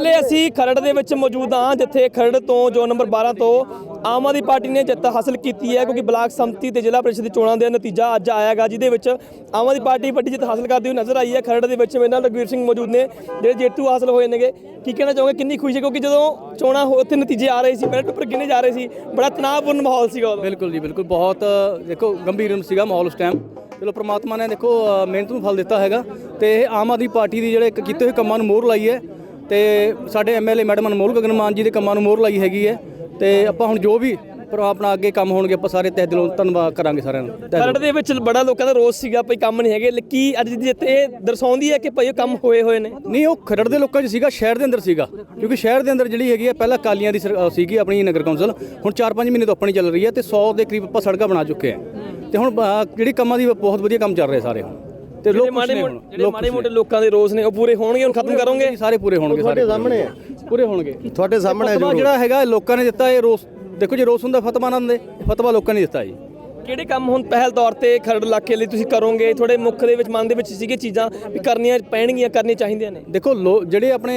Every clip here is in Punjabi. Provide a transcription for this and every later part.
ਵੇਲੇ ਅਸੀਂ ਖਰੜ ਦੇ ਵਿੱਚ ਮੌਜੂਦ ਹਾਂ, ਜਿੱਥੇ ਖਰੜ ਤੋਂ ਜੋ ਨੰਬਰ 12 ਤੋਂ ਆਮ ਆਦਮੀ ਪਾਰਟੀ ਨੇ ਜਿੱਤ ਹਾਸਲ ਕੀਤੀ ਹੈ, ਕਿਉਂਕਿ ਬਲਾਕ ਸੰਮਤੀ ਤੇ ਜ਼ਿਲ੍ਹਾ ਪ੍ਰੀਸ਼ਦ ਦੀ ਚੋਣਾਂ ਦਾ ਨਤੀਜਾ ਅੱਜ ਆਇਆਗਾ ਜਿਹਦੇ ਵਿੱਚ ਆਮ ਆਦਮੀ ਪਾਰਟੀ ਵੱਡੀ ਜਿੱਤ ਹਾਸਲ ਕਰਦੀ ਹੋਈ ਨਜ਼ਰ ਆਈ ਹੈ। ਖਰੜ ਦੇ ਵਿੱਚ ਮੇਰੇ ਨਾਲ ਰਘਵੀਰ ਸਿੰਘ ਮੌਜੂਦ ਨੇ, ਜਿਹੜੇ ਜੇਤੂ ਹਾਸਲ ਹੋਏ ਨੇਗੇ। ਕੀ ਕਹਿਣਾ ਚਾਹੋਗੇ? ਕਿੰਨੀ ਖੁਸ਼ੀ ਹੈ, ਕਿਉਂਕਿ ਜਦੋਂ ਚੋਣਾਂ ਹੋ- ਉੱਥੇ ਨਤੀਜੇ ਆ ਰਹੇ ਸੀ ਪਹਿਲੇ ਟੱਪਰ ਗਿਣੇ ਜਾ ਰਹੇ ਸੀ, ਬੜਾ ਤਣਾਅਪੂਰਨ ਮਾਹੌਲ ਸੀਗਾ ਉਦੋਂ। ਬਿਲਕੁਲ ਜੀ, ਬਿਲਕੁਲ। ਬਹੁਤ, ਦੇਖੋ, ਗੰਭੀਰ ਸੀਗਾ ਮਾਹੌਲ ਉਸ ਟਾਈਮ ਚਲੋ, ਪ੍ਰਮਾਤਮਾ ਨੇ ਦੇਖੋ ਮਿਹਨਤ ਨੂੰ ਫਲ ਦਿੱਤਾ ਹੈਗਾ। ਤੇ ਇਹ ਆਮ ਆਦਮੀ ਪਾਰਟੀ ਦੀ ਜਿਹੜੇ ਕੀਤੇ ਹੋਏ ਕੰਮਾਂ ਨੂੰ ਮੋਹਰ ਲਾਈ ਹੈ। ਤੇ ਸਾਡੇ ਐਮਐਲਏ ਮੈਡਮ ਅਨਮੋਲ ਗਗਨ ਮਾਨ ਜੀ ਦੇ ਕੰਮਾਂ ਨੂੰ ਮੋਹਰ ਲਾਈ ਹੈਗੀ ਹੈ ਤੇ ਆਪਾਂ ਹੁਣ ਜੋ ਵੀ ਪਰ ਆਪਣਾ ਅੱਗੇ ਕੰਮ ਹੋਣਗੇ ਆਪਾਂ ਸਾਰੇ ਤਹਿ ਦਿਲੋਂ ਧੰਨਵਾਦ ਕਰਾਂਗੇ ਸਾਰਿਆਂ ਦਿਲੋਂ। ਖਰੜ ਦੇ ਵਿੱਚ ਬੜਾ ਲੋਕਾਂ ਦਾ ਰੋਸ ਸੀਗਾ ਭਈ ਕੰਮ ਨਹੀਂ ਹੈਗੇ ਕੀ ਅੱਜ ਦੀ ਜਿੱਤ ਇਹ ਦਰਸਾਉਂਦੀ ਹੈ ਕਿ ਭਈ ਉਹ ਕੰਮ ਹੋਏ ਹੋਏ ਨੇ? ਨਹੀਂ ਉਹ ਖਰੜ ਦੇ ਲੋਕਾਂ 'ਚ ਸੀਗਾ ਸ਼ਹਿਰ ਦੇ ਅੰਦਰ ਸੀਗਾ। ਕਿਉਂਕਿ ਸ਼ਹਿਰ ਦੇ ਅੰਦਰ ਜਿਹੜੀ ਹੈਗੀ ਹੈ ਪਹਿਲਾਂ ਕਾਲੀਆਂ ਦੀ ਸੀਗੀ ਆਪਣੀ ਨਗਰ ਕੌਂਸਲ ਹੁਣ 4-5 ਮਹੀਨੇ ਤੋਂ ਆਪਣੀ ਚੱਲ ਰਹੀ ਹੈ ਤੇ 100 ਦੇ ਕਰੀਬ ਆਪਾਂ ਸੜਕਾਂ ਬਣਾ ਚੁੱਕੇ ਹਾਂ। ਤੇ ਹੁਣ ਜਿਹੜੀ ਕੰਮਾਂ ਦੀ ਬਹੁਤ ਵਧੀਆ ਕੰਮ ਚੱਲ ਰਹੇ ਸਾਰੇ ਹੁਣ। ਤੇ ਲੋਕ ਮਾੜੇ ਜਿਹੜੇ ਮਾੜੇ ਮੋਟੇ ਲੋਕਾਂ ਦੇ ਰੋਸ ਨੇ ਉਹ ਪੂਰੇ ਹੋਣਗੇ ਹੁਣ ਖਤਮ ਕਰੋਗੇ? ਸਾਰੇ ਪੂਰੇ ਹੋਣਗੇ ਸਾਰੇ ਸਾਹਮਣੇ ਹੈ ਪੂਰੇ ਹੋਣਗੇ। ਤੁਹਾਡੇ ਸਾਹਮਣੇ ਜਿਹੜਾ ਹੈਗਾ ਲੋਕਾਂ ਨੇ ਦਿੱਤਾ ਇਹ ਰੋਸ। ਦੇਖੋ ਜੇ ਰੋਸ ਹੁੰਦਾ ਫਤਵਾ ਨਾ ਦਿੰਦੇ ਫਤਵਾ ਲੋਕਾਂ ਨੇ ਦਿੱਤਾ ਜੀ। ਕਿਹੜੇ ਕੰਮ ਹੁਣ ਪਹਿਲ ਤੌਰ ਤੇ ਖਰੜ ਇਲਾਕੇ ਲਈ ਤੁਸੀਂ ਕਰੋਗੇ? ਤੁਹਾਡੇ ਮੁੱਖ ਦੇ ਵਿੱਚ ਮਨ ਦੇ ਵਿੱਚ ਸੀਗੇ ਚੀਜ਼ਾਂ ਵੀ ਕਰਨੀਆਂ ਪੈਣਗੀਆਂ ਕਰਨੀਆਂ ਚਾਹੀਦੀਆਂ ਨੇ। ਦੇਖੋ ਲੋ- ਜਿਹੜੇ ਆਪਣੇ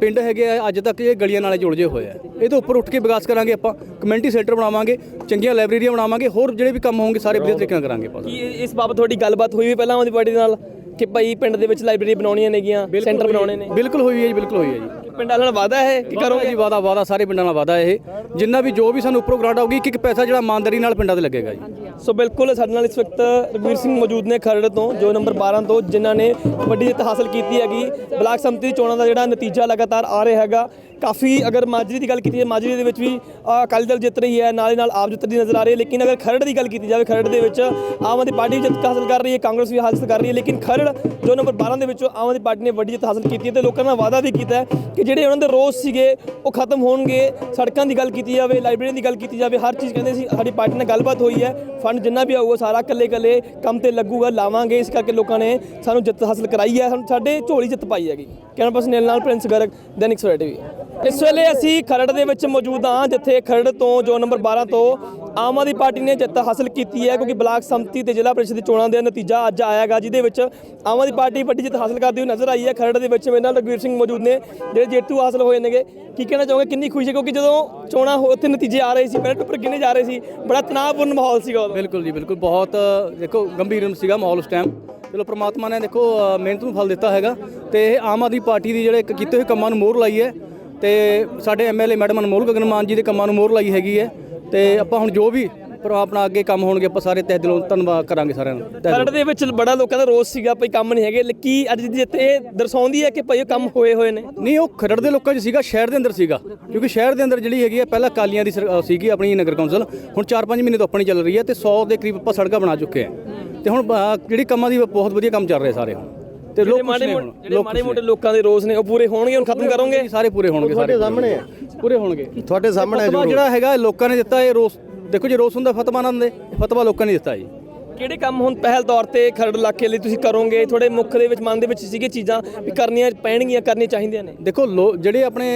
ਪਿੰਡ ਹੈਗੇ ਆ ਅੱਜ ਤੱਕ ਇਹ ਗਲੀਆਂ ਨਾਲੇ ਜੁੜ ਜੇ ਹੋਏ ਆ। ਇਹਦੇ ਉੱਪਰ ਉੱਠ ਕੇ ਵਿਕਾਸ ਕਰਾਂਗੇ ਆਪਾਂ ਕਮਿਊਨਿਟੀ ਸੈਂਟਰ ਬਣਾਵਾਂਗੇ ਚੰਗੀਆਂ ਲਾਇਬ੍ਰੇਰੀਆਂ ਬਣਾਵਾਂਗੇ ਹੋਰ ਜਿਹੜੇ ਵੀ ਕੰਮ ਹੋਣਗੇ ਸਾਰੇ ਵਧੀਆ ਤਰੀਕੇ ਨਾਲ ਕਰਾਂਗੇ ਆਪਾਂ। ਕੀ ਇਹ- ਇਸ ਬਾਬਤ ਤੁਹਾਡੀ ਗੱਲਬਾਤ ਹੋਈ ਵੀ ਪਹਿਲਾਂ ਆਉਂਦੀ ਪਾਰਟੀ ਦੇ ਨਾਲ ਕਿ ਭਾਈ ਪਿੰਡ ਦੇ ਵਿੱਚ ਲਾਇਬ੍ਰੇਰੀ ਬਣਾਉਣੀਆਂ ਨੇਗੀਆਂ ਸੈਂਟਰ ਬਣਾਉਣੇ ਨੇ? ਬਿਲਕੁਲ ਹੋਈ ਹੈ ਜੀ ਬਿਲਕੁਲ ਹੋਈ ਹੈ ਜੀ। ਪਿੰਡ ਨਾਲ ਵਾਅਦਾ ਹੈ ਕਿ ਕਰੋਗੇ? ਜੀ ਵਾਦਾ ਵਾਦਾ ਸਾਰੇ ਪਿੰਡਾਂ ਨਾਲ ਵਾਦਾ ਇਹ। ਜਿੰਨਾ ਵੀ ਜੋ ਵੀ ਸਾਨੂੰ ਉੱਪਰੋਂ ਗ੍ਰਾਂਟ ਆਊਗੀ ਇੱਕ ਇੱਕ ਪੈਸਾ ਜਿਹੜਾ ਇਮਾਨਦਾਰੀ ਨਾਲ ਪਿੰਡਾਂ ਤੇ ਲੱਗੇਗਾ ਜੀ। ਸੋ ਬਿਲਕੁਲ ਸਾਡੇ ਨਾਲ ਇਸ ਵਕਤ ਰਘਵੀਰ ਸਿੰਘ ਮੌਜੂਦ ਨੇ ਖਰੜ ਤੋਂ ਜੋ ਨੰਬਰ 12 ਤੋਂ ਜਿਨ੍ਹਾਂ ਨੇ ਵੱਡੀ ਜਿੱਤ ਹਾਸਲ ਕੀਤੀ ਹੈਗੀ। ਬਲਾਕ ਸੰਮਤੀ ਦੀ ਚੋਣਾਂ ਦਾ ਜਿਹੜਾ ਨਤੀਜਾ ਲਗਾਤਾਰ ਆ ਰਿਹਾ ਹੈਗਾ। ਕਾਫੀ ਅਗਰ ਮਾਜਰੀ ਦੀ ਗੱਲ ਕੀਤੀ ਜਾਏ ਮਾਜਰੀ ਦੇ ਵਿੱਚ ਵੀ ਅਕਾਲੀ ਦਲ ਜਿੱਤ ਰਹੀ ਹੈ ਨਾਲੇ ਨਾਲ ਆਪ ਜਿੱਤਦੀ ਨਜ਼ਰ ਆ ਰਹੀ ਹੈ। ਲੇਕਿਨ ਅਗਰ ਖਰੜ ਦੀ ਗੱਲ ਕੀਤੀ ਜਾਵੇ ਖਰੜ ਦੇ ਵਿੱਚ ਆਮ ਆਦਮੀ ਪਾਰਟੀ ਵੀ ਜਿੱਤ ਹਾਸਲ ਕਰ ਰਹੀ ਹੈ ਕਾਂਗਰਸ ਵੀ ਹਾਸਲ ਕਰ ਰਹੀ ਹੈ। ਲੇਕਿਨ ਖਰੜ ਜੋ ਨੰਬਰ 12 ਦੇ ਵਿੱਚ ਆਮ ਆਦਮੀ ਪਾਰਟੀ ਨੇ ਵੱਡੀ ਜਿੱਤ ਹਾਸਲ ਕੀਤੀ ਹੈ ਤੇ ਲੋਕਾਂ ਨਾਲ ਵਾਅਦਾ ਵੀ ਕੀਤਾ ਹੈ ਕਿ ਜਿਹੜੇ ਉਹਨਾਂ ਦੇ ਰੋਸ ਸੀਗੇ, ਉਹ ਖਤਮ ਹੋਣਗੇ। ਸੜਕਾਂ ਦੀ ਗੱਲ ਕੀਤੀ ਜਾਵੇ, ਲਾਇਬ੍ਰੇਰੀ ਦੀ ਗੱਲ ਕੀਤੀ ਜਾਵੇ, ਹਰ ਚੀਜ਼ ਕਹਿੰਦੇ ਸੀ, ਸਾਡੀ ਪਾਰਟੀ ਨਾਲ ਗੱਲਬਾਤ ਹੋਈ ਹੈ। ਫੰਡ ਜਿੰਨਾ ਵੀ ਆਊਗਾ, ਸਾਰਾ ਇਕੱਲੇ ਇਕੱਲੇ ਕੰਮ ਤੇ ਲੱਗੂਗਾ, ਲਾਵਾਂਗੇ। ਇਸ ਕਰਕੇ ਲੋਕਾਂ ਨੇ ਸਾਨੂੰ ਜਿੱਤ ਹਾਸਲ ਕਰਾਈ ਹੈ। ਸਾਨੂੰ, ਸਾਡੇ ਝੋਲੀ ਜਿੱਤ ਪਾਈ ਹੈਗੀ। ਕੈਮਰਾ ਪਰਸਨ ਨਾਲ ਪ੍ਰਿੰਸ ਗਰਗ ਦੈਨਿਕ ਸਵੇਰਾ ਟੀਵੀ ਇਸ ਵੇਲੇ ਅਸੀਂ ਖਰੜ ਦੇ ਵਿੱਚ ਮੌਜੂਦ ਹਾਂ, ਜਿੱਥੇ ਖਰੜ ਤੋਂ ਜੋ ਨੰਬਰ 12 ਤੋਂ ਆਮ ਆਦਮੀ ਪਾਰਟੀ ਨੇ ਜਿੱਤ ਹਾਸਲ ਕੀਤੀ ਹੈ, ਕਿਉਂਕਿ ਬਲਾਕ ਸੰਮਤੀ ਤੇ ਜ਼ਿਲ੍ਹਾ ਪ੍ਰੀਸ਼ਦ ਦੀ ਚੋਣਾਂ ਦਾ ਨਤੀਜਾ ਅੱਜ ਆਇਆਗਾ ਜਿਹਦੇ ਵਿੱਚ ਆਮ ਆਦਮੀ ਪਾਰਟੀ ਵੱਡੀ ਜਿੱਤ ਹਾਸਲ ਕਰਦੀ ਹੋਈ ਨਜ਼ਰ ਆਈ ਹੈ। ਖਰੜ ਦੇ ਵਿੱਚ ਮੇਰੇ ਨਾਲ ਰਘਵੀਰ ਸਿੰਘ ਮੌਜੂਦ ਨੇ, ਜਿਹੜੇ ਜੇਤੂ ਹਾਸਲ ਹੋਏ ਨੇਗੇ। ਕੀ ਕਹਿਣਾ ਚਾਹੋਗੇ? ਕਿੰਨੀ ਖੁਸ਼ੀ ਹੈ, ਕਿਉਂਕਿ ਜਦੋਂ ਚੋਣਾਂ ਹੋ- ਉੱਥੇ ਨਤੀਜੇ ਆ ਰਹੇ ਸੀ, ਪਹਿਲੇ ਟੱਪਰ ਗਿਣੇ ਜਾ ਰਹੇ ਸੀ? ਬੜਾ ਤਣਾਅਪੂਰਨ ਮਾਹੌਲ ਸੀਗਾ ਉਦੋਂ। ਬਿਲਕੁਲ ਜੀ, ਬਿਲਕੁਲ। ਬਹੁਤ, ਦੇਖੋ, ਗੰਭੀਰ ਸੀਗਾ ਮਾਹੌਲ ਉਸ ਟਾਈਮ ਚਲੋ, ਪ੍ਰਮਾਤਮਾ ਨੇ, ਦੇਖੋ ਮਿਹਨਤ ਨੂੰ ਫਲ ਦਿੱਤਾ ਹੈਗਾ। ਤੇ ਇਹ ਆਮ ਆਦਮੀ ਪਾਰਟੀ ਦੀ ਜਿਹੜੇ ਕੀਤੇ ਹੋਏ ਕੰਮਾਂ ਨੂੰ ਮੋਹਰ ਲਾਈ ਹੈ। ਤੇ ਸਾਡੇ ਐਮਐਲਏ ਮੈਡਮ ਅਨਮੋਲ ਗਗਨ ਮਾਨ ਜੀ ਦੇ ਕੰਮਾਂ ਨੂੰ ਮੋਹਰ ਲਾਈ ਹੈਗੀ ਹੈ ਤੇ ਆਪਾਂ ਹੁਣ ਜੋ ਵੀ ਪਰ ਆਪਣਾ ਅੱਗੇ ਕੰਮ ਹੋਣਗੇ ਆਪਾਂ ਸਾਰੇ ਤਹਿ ਦਿਲੋਂ ਧੰਨਵਾਦ ਕਰਾਂਗੇ ਸਾਰਿਆਂ ਦਿਲੋਂ। ਖਰੜ ਦੇ ਵਿੱਚ ਬੜਾ ਲੋਕਾਂ ਦਾ ਰੋਸ ਸੀਗਾ ਭਈ ਕੰਮ ਨਹੀਂ ਹੈਗੇ ਕੀ ਅੱਜ ਦੀ ਜਿੱਤ ਇਹ ਦਰਸਾਉਂਦੀ ਹੈ ਕਿ ਭਈ ਉਹ ਕੰਮ ਹੋਏ ਹੋਏ ਨੇ? ਨਹੀਂ ਉਹ ਖਰੜ ਦੇ ਲੋਕਾਂ 'ਚ ਸੀਗਾ ਸ਼ਹਿਰ ਦੇ ਅੰਦਰ ਸੀਗਾ। ਕਿਉਂਕਿ ਸ਼ਹਿਰ ਦੇ ਅੰਦਰ ਜਿਹੜੀ ਹੈਗੀ ਹੈ ਪਹਿਲਾਂ ਕਾਲੀਆਂ ਦੀ ਸੀਗੀ ਆਪਣੀ ਨਗਰ ਕੌਂਸਲ ਹੁਣ 4-5 ਮਹੀਨੇ ਤੋਂ ਆਪਣੀ ਚੱਲ ਰਹੀ ਹੈ ਤੇ 100 ਦੇ ਕਰੀਬ ਆਪਾਂ ਸੜਕਾਂ ਬਣਾ ਚੁੱਕੇ ਹਾਂ। ਤੇ ਹੁਣ ਜਿਹੜੀ ਕੰਮਾਂ ਦੀ ਬਹੁਤ ਵਧੀਆ ਕੰਮ ਚੱਲ ਰਹੇ ਸਾਰੇ ਹੁਣ। ਤੇ ਲੋਕ ਮਾੜੇ ਜਿਹੜੇ ਮਾੜੇ ਮੋਟੇ ਲੋਕਾਂ ਦੇ ਰੋਸ ਨੇ ਉਹ ਪੂਰੇ ਹੋਣਗੇ ਹੁਣ ਖਤਮ ਕਰੋਗੇ? ਸਾਰੇ ਪੂਰੇ ਹੋਣਗੇ ਸਾਰੇ ਸਾਹਮਣੇ ਹੈ ਪੂਰੇ ਹੋਣਗੇ। ਤੁਹਾਡੇ ਸਾਹਮਣੇ ਜਿਹੜਾ ਹੈਗਾ ਲੋਕਾਂ ਨੇ ਦਿੱਤਾ ਇਹ ਰੋਸ ਦੇਖੋ ਜੇ ਰੋਸ ਹੁੰਦਾ ਫਤਵਾ ਨਾ ਫਤਵਾ ਲੋਕਾਂ ਨੇ ਦਿੱਤਾ ਜੀ। ਕਿਹੜੇ ਕੰਮ ਹੁਣ ਪਹਿਲ ਤੌਰ ਤੇ ਖਰੜ ਇਲਾਕੇ ਲਈ ਤੁਸੀਂ ਕਰੋਗੇ? ਤੁਹਾਡੇ ਮੁੱਖ ਦੇ ਵਿੱਚ ਮਨ ਦੇ ਵਿੱਚ ਸੀਗੇ ਚੀਜ਼ਾਂ ਵੀ ਕਰਨੀਆਂ ਪੈਣਗੀਆਂ ਕਰਨੀਆਂ ਚਾਹੀਦੀਆਂ ਨੇ। ਦੇਖੋ ਲੋ- ਜਿਹੜੇ ਆਪਣੇ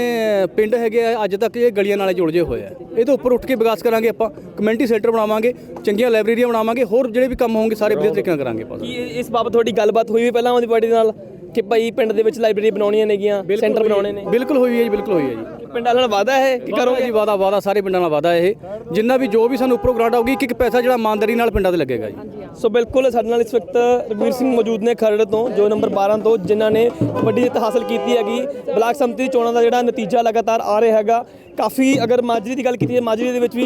ਪਿੰਡ ਹੈਗੇ ਆ ਅੱਜ ਤੱਕ ਇਹ ਗਲੀਆਂ ਨਾਲੇ ਜੁੜ ਜੇ ਹੋਏ ਆ। ਇਹਦੇ ਉੱਪਰ ਉੱਠ ਕੇ ਵਿਕਾਸ ਕਰਾਂਗੇ ਆਪਾਂ ਕਮਿਊਨਿਟੀ ਸੈਂਟਰ ਬਣਾਵਾਂਗੇ ਚੰਗੀਆਂ ਲਾਇਬ੍ਰੇਰੀਆਂ ਬਣਾਵਾਂਗੇ ਹੋਰ ਜਿਹੜੇ ਵੀ ਕੰਮ ਹੋਣਗੇ ਸਾਰੇ ਵਧੀਆ ਤਰੀਕੇ ਨਾਲ ਕਰਾਂਗੇ ਆਪਾਂ। ਕੀ ਇਹ- ਇਸ ਬਾਬਤ ਤੁਹਾਡੀ ਗੱਲਬਾਤ ਹੋਈ ਵੀ ਪਹਿਲਾਂ ਆਉਂਦੀ ਪਾਰਟੀ ਨਾਲ ਕਿ ਭਾਈ ਪਿੰਡ ਦੇ ਵਿੱਚ ਲਾਇਬ੍ਰੇਰੀ ਬਣਾਉਣੀਆਂ ਨੇਗੀਆਂ ਸੈਂਟਰ ਬਣਾਉਣੇ ਨੇ? ਬਿਲਕੁਲ ਹੋਈ ਹੈ ਜੀ ਬਿਲਕੁਲ ਹੋਈ ਹੈ ਜੀ। ਪਿੰਡ ਨਾਲ ਵਾਅਦਾ ਹੈ ਕਿ ਕਰੋਗੇ? ਜੀ ਵਾਦਾ ਵਾਦਾ ਸਾਰੇ ਪਿੰਡਾਂ ਨਾਲ ਵਾਦਾ ਇਹ। ਜਿੰਨਾ ਵੀ ਜੋ ਵੀ ਸਾਨੂੰ ਉੱਪਰੋਂ ਗ੍ਰਾਂਟ ਆਊਗੀ ਇੱਕ ਇੱਕ ਪੈਸਾ ਜਿਹੜਾ ਇਮਾਨਦਾਰੀ ਨਾਲ ਪਿੰਡਾਂ ਤੇ ਲੱਗੇਗਾ ਜੀ। ਸੋ ਬਿਲਕੁਲ ਸਾਡੇ ਨਾਲ ਇਸ ਵਕਤ ਰਘਵੀਰ ਸਿੰਘ ਮੌਜੂਦ ਨੇ ਖਰੜ ਤੋਂ ਜੋ ਨੰਬਰ 12 ਤੋਂ ਜਿਨ੍ਹਾਂ ਨੇ ਵੱਡੀ ਜਿੱਤ ਹਾਸਲ ਕੀਤੀ ਹੈਗੀ। ਬਲਾਕ ਸੰਮਤੀ ਚੋਣਾਂ ਦਾ ਜਿਹੜਾ ਨਤੀਜਾ ਲਗਾਤਾਰ ਆ ਰਿਹਾ ਹੈਗਾ। ਕਾਫੀ ਅਗਰ ਮਾਜਰੀ ਦੀ ਗੱਲ ਕੀਤੀ ਜਾਏ ਮਾਜਰੀ ਦੇ ਵਿੱਚ ਵੀ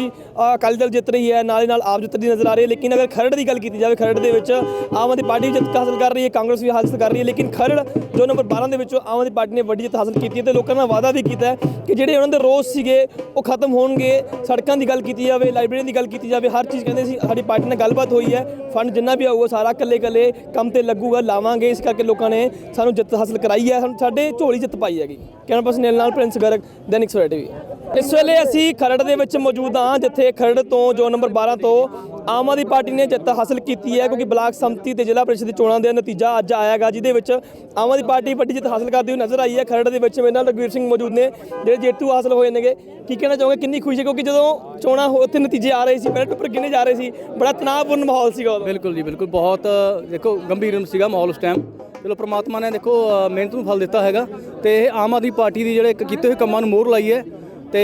ਅਕਾਲੀ ਦਲ ਜਿੱਤ ਰਹੀ ਹੈ ਨਾਲੇ ਨਾਲ ਆਪ ਜਿੱਤਦੀ ਨਜ਼ਰ ਆ ਰਹੀ ਹੈ। ਲੇਕਿਨ ਅਗਰ ਖਰੜ ਦੀ ਗੱਲ ਕੀਤੀ ਜਾਵੇ ਖਰੜ ਦੇ ਵਿੱਚ ਆਮ ਆਦਮੀ ਪਾਰਟੀ ਜਿੱਤ ਹਾਸਲ ਕਰ ਰਹੀ ਹੈ ਕਾਂਗਰਸ ਵੀ ਹਾਸਲ ਕਰ ਰਹੀ ਹੈ। ਲੇਕਿਨ ਖਰੜ ਜੋ ਨੰਬਰ 12 ਦੇ ਵਿੱਚ ਆਮ ਆਦਮੀ ਪਾਰਟੀ ਨੇ ਵੱਡੀ ਜਿੱਤ ਹਾਸਲ ਕੀਤੀ ਹੈ ਤੇ ਲੋਕਾਂ ਨਾਲ ਵਾਅਦਾ ਵੀ ਕੀਤਾ ਹੈ ਕਿ ਜਿਹੜੇ ਉਹਨਾਂ ਦੇ ਰੋਸ ਸੀਗੇ, ਉਹ ਖਤਮ ਹੋਣਗੇ। ਸੜਕਾਂ ਦੀ ਗੱਲ ਕੀਤੀ ਜਾਵੇ ਲਾਇਬ੍ਰੇਰੀ ਦੀ ਗੱਲ ਕੀਤੀ ਜਾਵੇ, ਹਰ ਚੀਜ਼ ਕਹਿੰਦੇ ਸੀ, ਸਾਡੀ ਪਾਰਟੀ ਨਾਲ ਗੱਲਬਾਤ ਹੋਈ ਹੈ। ਫੰਡ ਜਿੰਨਾ ਵੀ ਆਊਗਾ, ਸਾਰਾ ਇਕੱਲੇ ਇਕੱਲੇ ਕੰਮ ਤੇ ਲੱਗੂਗਾ, ਲਾਵਾਂਗੇ। ਇਸ ਕਰਕੇ ਲੋਕਾਂ ਨੇ ਸਾਨੂੰ ਜਿੱਤ ਹਾਸਲ ਕਰਾਈ ਹੈ। ਸਾਨੂੰ ਸਾਡੇ ਝੋਲੀ ਜਿੱਤ ਪਾਈ ਹੈਗੀ। ਕੈਮਰਾ ਪਰਸਨ ਨਾਲ ਪ੍ਰਿੰਸ ਗਰਗ ਦੈਨਿਕ ਸਵੇਰਾ ਟੀਵੀ ਇਸ ਵੇਲੇ ਅਸੀਂ ਖਰੜ ਦੇ ਵਿੱਚ ਮੌਜੂਦ ਹਾਂ, ਜਿੱਥੇ ਖਰੜ ਤੋਂ ਜੋ ਨੰਬਰ 12 ਤੋਂ ਆਮ ਆਦਮੀ ਪਾਰਟੀ ਨੇ ਜਿੱਤ ਹਾਸਲ ਕੀਤੀ ਹੈ, ਕਿਉਂਕਿ ਬਲਾਕ ਸੰਮਤੀ ਤੇ ਜ਼ਿਲ੍ਹਾ ਪਰਿਸ਼ਦ ਚੋਣਾਂ ਦਾ ਨਤੀਜਾ ਅੱਜ ਆਇਆਗਾ ਜਿਹਦੇ ਵਿੱਚ ਆਮ ਆਦਮੀ ਪਾਰਟੀ ਵੱਡੀ ਜਿੱਤ ਹਾਸਲ ਕਰਦੀ ਹੋਈ ਨਜ਼ਰ ਆਈ ਹੈ। ਖਰੜ ਦੇ ਵਿੱਚ ਮੇਰੇ ਨਾਲ ਰਘਵੀਰ ਸਿੰਘ ਮੌਜੂਦ ਨੇ, ਜਿਹੜੇ ਜੇਤੂ ਹਾਸਲ ਹੋਏ ਨੇਗੇ। ਕੀ ਕਹਿਣਾ ਚਾਹੋਗੇ? ਕਿੰਨੀ ਖੁਸ਼ੀ ਹੈ, ਕਿਉਂਕਿ ਜਦੋਂ ਚੋਣਾਂ ਹੋ- ਉੱਥੇ ਨਤੀਜੇ ਆ ਰਹੇ ਸੀ ਪਹਿਲੇ ਉੱਪਰ ਗਿਣੇ ਜਾ ਰਹੇ ਸੀ, ਬੜਾ ਤਣਾਅਪੂਰਨ ਮਾਹੌਲ ਸੀਗਾ ਉਦੋਂ। ਬਿਲਕੁਲ ਜੀ, ਬਿਲਕੁਲ। ਬਹੁਤ, ਦੇਖੋ, ਗੰਭੀਰ ਸੀਗਾ ਮਾਹੌਲ ਉਸ ਟਾਈਮ ਚਲੋ, ਪ੍ਰਮਾਤਮਾ ਨੇ, ਦੇਖੋ ਮਿਹਨਤ ਨੂੰ ਫਲ ਦਿੱਤਾ ਹੈਗਾ। ਤੇ ਇਹ ਆਮ ਆਦਮੀ ਪਾਰਟੀ ਦੀ ਜਿਹੜੇ ਕੀਤੇ ਹੋਏ ਕੰਮਾਂ ਨੂੰ ਮੋਹਰ ਲਾਈ ਹੈ। ਤੇ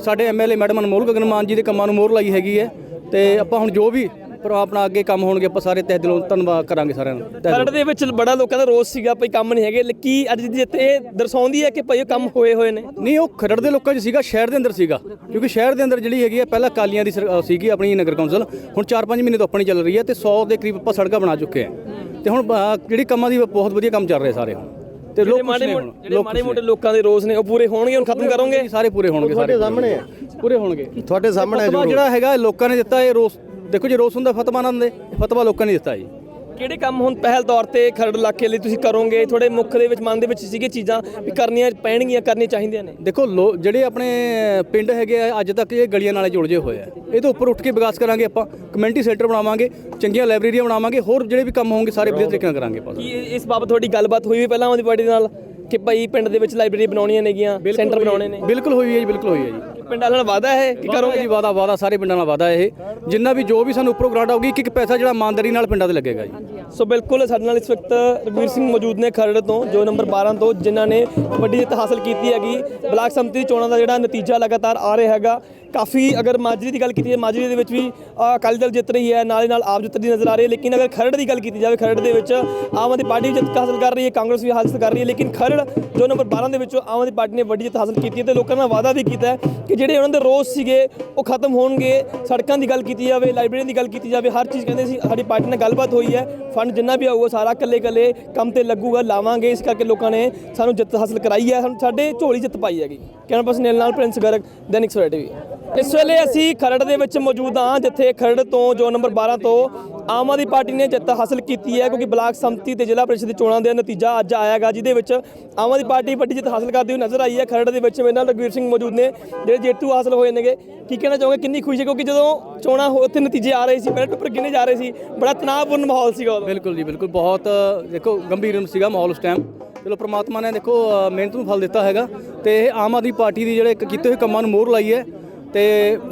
ਸਾਡੇ ਐਮਐਲਏ ਮੈਡਮ ਅਨਮੋਲ ਗਗਨ ਮਾਨ ਜੀ ਦੇ ਕੰਮਾਂ ਨੂੰ ਮੋਹਰ ਲਾਈ ਹੈਗੀ ਹੈ ਤੇ ਆਪਾਂ ਹੁਣ ਜੋ ਵੀ ਪਰ ਆਪਣਾ ਅੱਗੇ ਕੰਮ ਹੋਣਗੇ ਆਪਾਂ ਸਾਰੇ ਤਹਿ ਦਿਲੋਂ ਧੰਨਵਾਦ ਕਰਾਂਗੇ ਸਾਰਿਆਂ ਨੂੰ। ਖਰੜ ਦੇ ਵਿੱਚ ਬੜਾ ਲੋਕਾਂ ਦਾ ਰੋਸ ਸੀਗਾ ਭਈ ਕੰਮ ਨਹੀਂ ਹੈਗੇ ਕੀ ਅੱਜ ਦੀ ਜਿੱਤ ਇਹ ਦਰਸਾਉਂਦੀ ਹੈ ਕਿ ਭਈ ਕੰਮ ਹੋਏ ਹੋਏ ਨੇ? ਨਹੀਂ ਉਹ ਖਰੜ ਦੇ ਲੋਕਾਂ 'ਚ ਸੀਗਾ ਸ਼ਹਿਰ ਦੇ ਅੰਦਰ ਸੀਗਾ। ਕਿਉਂਕਿ ਸ਼ਹਿਰ ਦੇ ਅੰਦਰ ਜਿਹੜੀ ਹੈਗੀ ਹੈ ਪਹਿਲਾਂ ਕਾਲੀਆਂ ਦੀ ਸੀਗੀ ਆਪਣੀ ਨਗਰ ਕੌਂਸਲ ਹੁਣ 4-5 ਮਹੀਨੇ ਤੋਂ ਆਪਣੀ ਚੱਲ ਰਹੀ ਹੈ ਤੇ 100 ਦੇ ਕਰੀਬ ਆਪਾਂ ਸੜਕਾਂ ਬਣਾ ਚੁੱਕੇ ਹਾਂ। ਤੇ ਹੁਣ ਜਿਹੜੀ ਕੰਮਾਂ ਦੀ ਬਹੁਤ ਵਧੀਆ ਕੰਮ ਚੱਲ ਰਹੇ ਸਾਰੇ ਹੁਣ। ਤੇ ਜਿਹੜੇ ਲੋਕ ਮਾੜੇ ਜਿਹੜੇ ਮਾੜੇ ਮੋਟੇ ਲੋਕਾਂ ਦੇ ਰੋਸ ਨੇ ਉਹ ਪੂਰੇ ਹੋਣਗੇ ਹੁਣ ਖਤਮ ਕਰੋਗੇ? ਸਾਰੇ ਪੂਰੇ ਹੋਣਗੇ ਸਾਰੇ ਸਾਹਮਣੇ ਹੈ ਪੂਰੇ ਹੋਣਗੇ। ਤੁਹਾਡੇ ਸਾਹਮਣੇ ਜਿਹੜਾ ਹੈਗਾ ਇਹ ਲੋਕਾਂ ਨੇ ਦਿੱਤਾ ਇਹ ਰੋਸ ਦੇਖੋ ਜੇ ਰੋਸ ਹੁੰਦਾ ਫਤਵਾ ਨਾ ਦਿੰਦੇ। ਫਤਵਾ ਲੋਕਾਂ ਨੇ ਦਿੱਤਾ ਜੀ। ਕਿਹੜੇ ਕੰਮ ਹੁਣ ਪਹਿਲ ਤੌਰ ਤੇ ਖਰੜ ਇਲਾਕੇ ਲਈ ਤੁਸੀਂ ਕਰੋਗੇ? ਤੁਹਾਡੇ ਮੁੱਖ ਦੇ ਵਿੱਚ ਮਨ ਦੇ ਵਿੱਚ ਸੀਗੇ ਚੀਜ਼ਾਂ ਵੀ ਕਰਨੀਆਂ ਪੈਣਗੀਆਂ ਕਰਨੀਆਂ ਚਾਹੀਦੀਆਂ ਨੇ। ਦੇਖੋ ਲੋ ਜਿਹੜੇ ਆਪਣੇ ਪਿੰਡ ਹੈਗੇ ਆ ਅੱਜ ਤੱਕ ਇਹ ਗਲੀਆਂ ਨਾਲੇ ਜੁੜ ਜੇ ਹੋਏ ਆ। ਇਹਦੇ ਉੱਪਰ ਉੱਠ ਕੇ ਵਿਕਾਸ ਕਰਾਂਗੇ ਆਪਾਂ ਕਮਿਊਨਿਟੀ ਸੈਂਟਰ ਬਣਾਵਾਂਗੇ ਚੰਗੀਆਂ ਲਾਇਬ੍ਰੇਰੀਆਂ ਬਣਾਵਾਂਗੇ ਹੋਰ ਜਿਹੜੇ ਵੀ ਕੰਮ ਹੋਣਗੇ ਸਾਰੇ ਵਧੀਆ ਤਰੀਕੇ ਨਾਲ ਕਰਾਂਗੇ ਆਪਾਂ। ਕੀ ਇਸ ਬਾਬਤ ਤੁਹਾਡੀ ਗੱਲਬਾਤ ਹੋਈ ਵੀ ਪਹਿਲਾਂ ਆਦਮੀ ਪਾਰਟੀ ਦੇ ਨਾਲ? ਕਿ ਭਈ ਪਿੰਡ ਦੇ ਵਿੱਚ ਲਾਇਬ੍ਰੇਰੀ ਬਣਾਉਣੀਆਂ ਨੇਗੀਆਂ ਸੈਂਟਰ ਬਣਾਉਣੇ ਨੇ? ਬਿਲਕੁਲ ਹੋਈ ਹੈ ਜੀ ਬਿਲਕੁਲ ਹੋਈ ਹੈ ਜੀ। ਪਿੰਡ ਵਾਲਿਆਂ ਨਾਲ ਵਾਅਦਾ ਹੈ ਕਿ ਕਰੋਗੇ? ਜੀ ਵਾਦਾ ਵਾਦਾ ਸਾਰੇ ਪਿੰਡਾਂ ਨਾਲ ਵਾਦਾ ਇਹ। ਜਿੰਨਾ ਵੀ ਜੋ ਵੀ ਸਾਨੂੰ ਉੱਪਰੋਂ ਗ੍ਰਾਂਟ ਆਊਗੀ ਇੱਕ ਇੱਕ ਪੈਸਾ ਜਿਹੜਾ ਇਮਾਨਦਾਰੀ ਨਾਲ ਪਿੰਡਾਂ ਦੇ ਲੱਗੇਗਾ ਜੀ। ਸੋ ਬਿਲਕੁਲ ਸਾਡੇ ਨਾਲ ਇਸ ਵਕਤ ਰਘਵੀਰ ਸਿੰਘ ਮੌਜੂਦ ਨੇ ਖਰੜ ਤੋਂ, ਜੋ ਨੰਬਰ 12 ਤੋਂ, ਜਿਨ੍ਹਾਂ ਨੇ ਵੱਡੀ ਜਿੱਤ ਹਾਸਲ ਕੀਤੀ ਹੈਗੀ। ਬਲਾਕ ਸੰਮਤੀ ਚੋਣਾਂ ਦਾ ਜਿਹੜਾ ਨਤੀਜਾ ਲਗਾਤਾਰ ਆ ਰਿਹਾ ਹੈਗਾ ਕਾਫੀ ਅਗਰ ਮਾਜਰੀ ਦੀ ਗੱਲ ਕੀਤੀ ਜਾਵੇ ਮਾਜਰੀ ਦੇ ਵਿੱਚ ਵੀ ਅਕਾਲੀ ਦਲ ਜਿੱਤ ਰਹੀ ਹੈ, ਨਾਲੇ ਨਾਲ ਆਪ ਜਿੱਤਦੀ ਨਜ਼ਰ ਆ ਰਹੀ ਹੈ, ਲੇਕਿਨ ਅਗਰ ਖਰੜ ਦੀ ਗੱਲ ਕੀਤੀ ਜਾਵੇ, ਖਰੜ ਦੇ ਵਿੱਚ ਆਮ ਆਦਮੀ ਪਾਰਟੀ ਵੀ ਜਿੱਤ ਹਾਸਲ ਕਰ ਰਹੀ ਹੈ, ਕਾਂਗਰਸ ਵੀ ਹਾਸਲ ਕਰ ਰਹੀ ਹੈ, ਲੇਕਿਨ ਖਰੜ ਜੋ ਨੰਬਰ 12 ਦੇ ਵਿੱਚੋਂ ਆਮ ਆਦਮੀ ਪਾਰਟੀ ਨੇ ਵੱਡੀ ਜਿੱਤ ਹਾਸਲ ਕੀਤੀ ਹੈ ਤੇ ਲੋਕਾਂ ਨਾਲ ਵਾਅਦਾ ਵੀ ਕੀਤਾ ਹੈ ਕਿ ਜਿਹੜੇ ਉਹਨਾਂ ਦੇ ਰੋਸ ਸੀਗੇ, ਉਹ ਖਤਮ ਹੋਣਗੇ। ਸੜਕਾਂ ਦੀ ਗੱਲ ਕੀਤੀ ਜਾਵੇ, ਲਾਇਬ੍ਰੇਰੀ ਦੀ ਗੱਲ ਕੀਤੀ ਜਾਵੇ, ਹਰ ਚੀਜ਼ ਕਹਿੰਦੇ ਸੀ, ਸਾਡੀ ਪਾਰਟੀ ਨਾਲ ਗੱਲਬਾਤ ਹੋਈ ਹੈ, ਫੰਡ ਜਿੰਨਾ ਵੀ ਆਊਗਾ, ਸਾਰਾ ਕੱਲੇ ਕੱਲੇ ਕੰਮ ਤੇ ਲੱਗੂਗਾ, ਲਾਵਾਂਗੇ, ਇਸ ਕਰਕੇ ਲੋਕਾਂ ਨੇ ਸਾਨੂੰ ਜਿੱਤ ਹਾਸਲ ਕਰਾਈ ਹੈ, ਸਾਨੂੰ ਸਾਡੇ ਝੋਲੀ ਜਿੱਤ ਪਾਈ ਹੈਗੀ। ਕੈਮਰਾ ਪਰਸਨ ਨਾਲ ਪ੍ਰਿੰਸ ਗਰਗ, ਦੈਨਿਕ ਸਵੇਰਾ ਟੀਵੀ। ਇਸ ਵੇਲੇ ਅਸੀਂ ਖਰੜ ਦੇ ਵਿੱਚ ਮੌਜੂਦ ਹਾਂ, ਜਿੱਥੇ ਖਰੜ ਤੋਂ ਜੋ ਨੰਬਰ 12 ਤੋਂ ਆਮ ਆਦਮੀ ਪਾਰਟੀ ਨੇ ਜਿੱਤ ਹਾਸਲ ਕੀਤੀ ਹੈ, ਕਿਉਂਕਿ ਬਲਾਕ ਸੰਮਤੀ ਤੇ ਜ਼ਿਲ੍ਹਾ ਪਰਿਸ਼ਦ ਚੋਣਾਂ ਦਾ ਨਤੀਜਾ ਅੱਜ ਆਇਆਗਾ ਜਿਹਦੇ ਵਿੱਚ ਆਮ ਆਦਮੀ ਪਾਰਟੀ ਵੱਡੀ ਜਿੱਤ ਹਾਸਲ ਕਰਦੀ ਹੋਈ ਨਜ਼ਰ ਆਈ ਹੈ। ਖਰੜ ਦੇ ਵਿੱਚ ਮੇਰੇ ਨਾਲ ਰਘਵੀਰ ਸਿੰਘ ਮੌਜੂਦ ਨੇ, ਜਿਹੜੇ ਜੇਤੂ ਹਾਸਲ ਹੋਏ ਨੇਗੇ। ਕੀ ਕਹਿਣਾ ਚਾਹੋਗੇ? ਕਿੰਨੀ ਖੁਸ਼ੀ ਹੈ, ਕਿਉਂਕਿ ਜਦੋਂ ਚੋਣਾਂ ਹੋ- ਉੱਥੇ ਨਤੀਜੇ ਆ ਰਹੇ ਸੀ, ਪਹਿਲੇ ਪੇਪਰ ਗਿਣੇ ਜਾ ਰਹੇ ਸੀ, ਬੜਾ ਤਣਾਅਪੂਰਨ ਮਾਹੌਲ ਸੀਗਾ ਉਦੋਂ। ਬਿਲਕੁਲ ਜੀ, ਬਿਲਕੁਲ। ਬਹੁਤ, ਦੇਖੋ, ਗੰਭੀਰ ਸੀਗਾ ਮਾਹੌਲ ਉਸ ਟਾਈਮ ਚਲੋ, ਪ੍ਰਮਾਤਮਾ ਨੇ, ਦੇਖੋ ਮਿਹਨਤ ਨੂੰ ਫਲ ਦਿੱਤਾ ਹੈਗਾ। ਤੇ ਇਹ ਆਮ ਆਦਮੀ ਪਾਰਟੀ ਦੀ ਜਿਹੜੇ ਕੀਤੇ ਹੋਏ ਕੰਮਾਂ ਨੂੰ ਮੋਹਰ ਲਾਈ ਹੈ। ਤੇ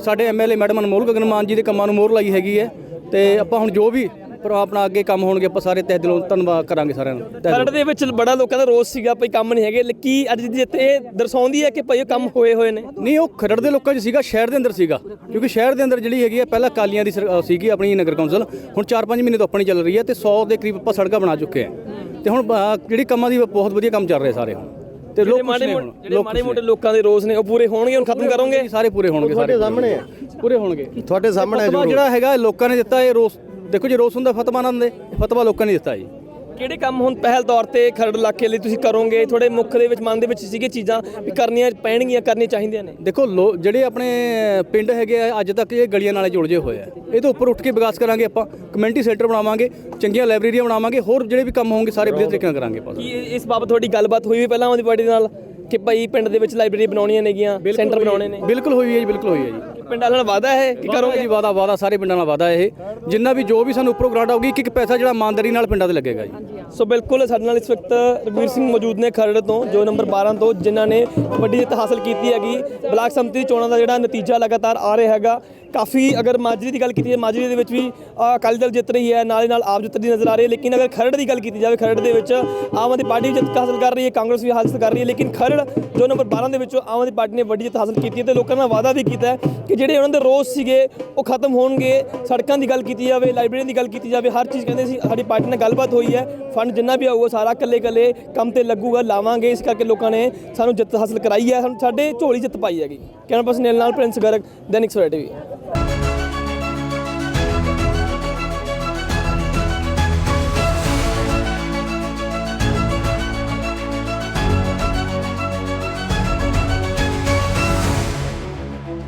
ਸਾਡੇ ਐਮਐਲਏ ਮੈਡਮ ਅਨਮੋਲ ਗਗਨ ਮਾਨ ਜੀ ਦੇ ਕੰਮਾਂ ਨੂੰ ਮੋਹਰ ਲਾਈ ਹੈਗੀ ਹੈ ਤੇ ਆਪਾਂ ਹੁਣ ਜੋ ਵੀ ਪਰ ਆਪਣਾ ਅੱਗੇ ਕੰਮ ਹੋਣਗੇ ਆਪਾਂ ਸਾਰੇ ਤਹਿ ਦਿਲੋਂ ਧੰਨਵਾਦ ਕਰਾਂਗੇ ਸਾਰਿਆਂ ਨੂੰ। ਖਰੜ ਦੇ ਵਿੱਚ ਬੜਾ ਲੋਕਾਂ ਦਾ ਰੋਸ ਸੀਗਾ ਭਈ ਕੰਮ ਨਹੀਂ ਹੈਗੇ ਕੀ ਅੱਜ ਦੀ ਜਿੱਤ ਇਹ ਦਰਸਾਉਂਦੀ ਹੈ ਕਿ ਭਈ ਇਹ ਕੰਮ ਹੋਏ ਹੋਏ ਨੇ? ਨਹੀਂ ਉਹ ਖਰੜ ਦੇ ਲੋਕਾਂ 'ਚ ਸੀਗਾ ਸ਼ਹਿਰ ਦੇ ਅੰਦਰ ਸੀਗਾ। ਕਿਉਂਕਿ ਸ਼ਹਿਰ ਦੇ ਅੰਦਰ ਜਿਹੜੀ ਹੈਗੀ ਹੈ ਪਹਿਲਾਂ ਕਾਲੀਆਂ ਦੀ ਸੀਗੀ ਆਪਣੀ ਨਗਰ ਕੌਂਸਲ ਹੁਣ 4-5 ਮਹੀਨੇ ਤੋਂ ਆਪਣੀ ਚੱਲ ਰਹੀ ਹੈ ਤੇ 100 ਦੇ ਕਰੀਬ ਆਪਾਂ ਸੜਕਾਂ ਬਣਾ ਚੁੱਕੇ ਹਾਂ। ਤੇ ਹੁਣ ਜਿਹੜੀ ਕੰਮਾਂ ਦੀ ਬਹੁਤ ਵਧੀਆ ਕੰਮ ਚੱਲ ਰਹੇ ਸਾਰੇ ਹੁਣ। ਤੇ ਜਿਹੜੇ ਲੋਕ ਖੁਸ਼ ਮਾੜੇ ਨੇ ਮੋਟੇ ਹੁਣ ਜਿਹੜੇ ਮਾੜੇ ਮੋਟੇ ਲੋਕਾਂ ਦੇ ਰੋਸ ਨੇ ਉਹ ਪੂਰੇ ਹੋਣਗੇ ਹੁਣ ਖਤਮ ਕਰੋਗੇ? ਸਾਰੇ ਪੂਰੇ ਹੋਣਗੇ ਸਾਰੇ ਤੁਹਾਡੇ ਸਾਹਮਣੇ ਪੂਰੇ ਹੋਣਗੇ। ਤੁਹਾਡੇ ਸਾਹਮਣੇ ਫਤਵਾ ਜਿਹੜਾ ਹੈਗਾ ਇਹ ਲੋਕਾਂ ਨੇ ਦਿੱਤਾ ਇਹ ਰੋਸ। ਦੇਖੋ ਜੇ ਰੋਸ ਹੁੰਦਾ ਫਤਵਾ ਨਾ ਦਿੰਦੇ ਫਤਵਾ ਲੋਕਾਂ ਨੇ ਦਿੱਤਾ ਜੀ। ਕਿਹੜੇ ਕੰਮ ਹੁਣ ਪਹਿਲ ਤੌਰ ਤੇ ਖਰੜ ਇਲਾਕੇ ਲਈ ਤੁਸੀਂ ਕਰੋਗੇ? ਤੁਹਾਡੇ ਮੁੱਖ ਦੇ ਵਿੱਚ ਮਨ ਦੇ ਵਿੱਚ ਸੀਗੇ ਚੀਜ਼ਾਂ ਵੀ ਕਰਨੀਆਂ ਪੈਣਗੀਆਂ ਕਰਨੀਆਂ ਚਾਹੀਦੀਆਂ ਨੇ? ਦੇਖੋ ਲੋ ਜਿਹੜੇ ਆਪਣੇ ਪਿੰਡ ਹੈਗੇ ਆ ਅੱਜ ਤੱਕ ਇਹ ਗਲੀਆਂ ਨਾਲੇ ਜੁੜ ਜੇ ਹੋਏ ਆ। ਇਹਦੇ ਉੱਪਰ ਉੱਠ ਕੇ ਵਿਕਾਸ ਕਰਾਂਗੇ ਆਪਾਂ ਕਮਿਊਨਿਟੀ ਸੈਂਟਰ ਬਣਾਵਾਂਗੇ ਚੰਗੀਆਂ ਲਾਇਬ੍ਰੇਰੀਆਂ ਬਣਾਵਾਂਗੇ ਹੋਰ ਜਿਹੜੇ ਵੀ ਕੰਮ ਹੋਣਗੇ ਸਾਰੇ ਵਧੀਆ ਤਰੀਕੇ ਨਾਲ ਕਰਾਂਗੇ ਆਪਾਂ। ਕੀ ਇਸ ਬਾਬਤ ਤੁਹਾਡੀ ਗੱਲਬਾਤ ਹੋਈ ਵੀ ਪਹਿਲਾਂ ਆਦਮੀ ਪਾਰਟੀ ਦੇ ਨਾਲ ਕਿ ਭਈ ਪਿੰਡ ਦੇ ਵਿੱਚ ਲਾਇਬ੍ਰੇਰੀ ਬਣਾਉਣੀਆਂ ਨੇਗੀਆਂ ਸੈਂਟਰ ਬਣਾਉਣੇ ਨੇ? ਬਿਲਕੁਲ ਹੋਈ ਹੈ ਜੀ ਬਿਲਕੁਲ ਹੋਈ ਹੈ ਜੀ। ਪਿੰਡਾਂ ਨਾਲ ਵਾਅਦਾ ਹੈ ਕਿ ਕਰੋਗੇ ਜੀ ਵਾਦਾ ਵਾਦਾ ਸਾਰੇ ਪਿੰਡਾਂ ਨਾਲ ਵਾਦਾ ਇਹ। ਜਿੰਨਾ ਵੀ ਜੋ ਵੀ ਸਾਨੂੰ ਉੱਪਰੋਂ ਗ੍ਰਾਂਟ ਆਊਗੀ ਇੱਕ ਇੱਕ ਪੈਸਾ ਜਿਹੜਾ ਇਮਾਨਦਾਰੀ ਨਾਲ ਪਿੰਡਾਂ 'ਤੇ ਲੱਗੇਗਾ ਜੀ। ਸੋ ਬਿਲਕੁਲ ਸਾਡੇ ਨਾਲ ਇਸ ਵਕਤ ਰਘਵੀਰ ਸਿੰਘ ਮੌਜੂਦ ਨੇ ਖਰੜ ਤੋਂ, ਜੋ ਨੰਬਰ 12 ਤੋਂ, ਜਿਨ੍ਹਾਂ ਨੇ ਵੱਡੀ ਜਿੱਤ ਹਾਸਲ ਕੀਤੀ ਹੈਗੀ। ਬਲਾਕ ਸੰਮਤੀ ਚੋਣਾਂ ਦਾ ਜਿਹੜਾ ਨਤੀਜਾ ਲਗਾਤਾਰ ਆ ਰਿਹਾ ਹੈਗਾ। ਕਾਫੀ ਅਗਰ ਮਾਜਰੀ ਦੀ ਗੱਲ ਕੀਤੀ ਜਾਵੇ, ਮਾਜਰੀ ਦੇ ਵਿੱਚ ਵੀ ਅਕਾਲੀ ਦਲ ਜਿੱਤ ਰਹੀ ਹੈ, ਨਾਲ ਹੀ ਨਾਲ ਆਪ ਜਿੱਤਦੀ ਨਜ਼ਰ ਆ ਰਹੀ ਹੈ, ਲੇਕਿਨ ਅਗਰ ਖਰੜ ਦੀ ਗੱਲ ਕੀਤੀ ਜਾਵੇ, ਖਰੜ ਦੇ ਵਿੱਚ ਆਮ ਆਦਮੀ ਪਾਰਟੀ ਵੀ ਜਿੱਤ ਹਾਸਲ ਕਰ ਰਹੀ ਹੈ, ਕਾਂਗਰਸ ਵੀ ਹਾਸਲ ਕਰ ਰਹੀ ਹੈ, ਲੇਕਿਨ ਖਰੜ ਜੋ ਨੰਬਰ 12 ਦੇ ਵਿੱਚੋਂ ਆਮ ਆਦਮੀ ਪਾਰਟੀ ਨੇ ਵੱਡੀ ਜਿੱਤ ਹਾਸਲ ਕੀਤੀ ਹੈ ਤੇ ਲੋਕਾਂ ਨਾਲ ਵਾਅਦਾ ਵੀ ਕੀਤਾ ਹੈ ਕਿ ਜਿਹੜੇ ਉਹਨਾਂ ਦੇ ਰੋਸ ਸੀਗੇ, ਉਹ ਖਤਮ ਹੋਣਗੇ। ਸੜਕਾਂ ਦੀ ਗੱਲ ਕੀਤੀ ਜਾਵੇ, ਲਾਇਬ੍ਰੇਰੀ ਦੀ ਗੱਲ ਕੀਤੀ ਜਾਵੇ, ਹਰ ਚੀਜ਼ ਕਹਿੰਦੇ ਸੀ, ਸਾਡੀ ਪਾਰਟੀ ਨਾਲ ਗੱਲਬਾਤ ਹੋਈ ਹੈ, ਫੰਡ ਜਿੰਨਾ ਵੀ ਆਊਗਾ, ਸਾਰਾ ਕੱਲੇ ਕੱਲੇ ਕੰਮ ਤੇ ਲੱਗੂਗਾ, ਲਾਵਾਂਗੇ, ਇਸ ਕਰਕੇ ਲੋਕਾਂ ਨੇ ਸਾਨੂੰ ਜਿੱਤ ਹਾਸਲ ਕਰਾਈ ਹੈ, ਸਾਨੂੰ ਸਾਡੇ ਝੋਲੀ ਜਿੱਤ ਪਾਈ ਹੈਗੀ। ਕੈਮਰਾ ਪਰਸਨ ਨਾਲ ਪ੍ਰਿੰਸ ਗਰਗ, ਦੈਨਿਕ ਸਵੇਰਾ ਟੀਵੀ।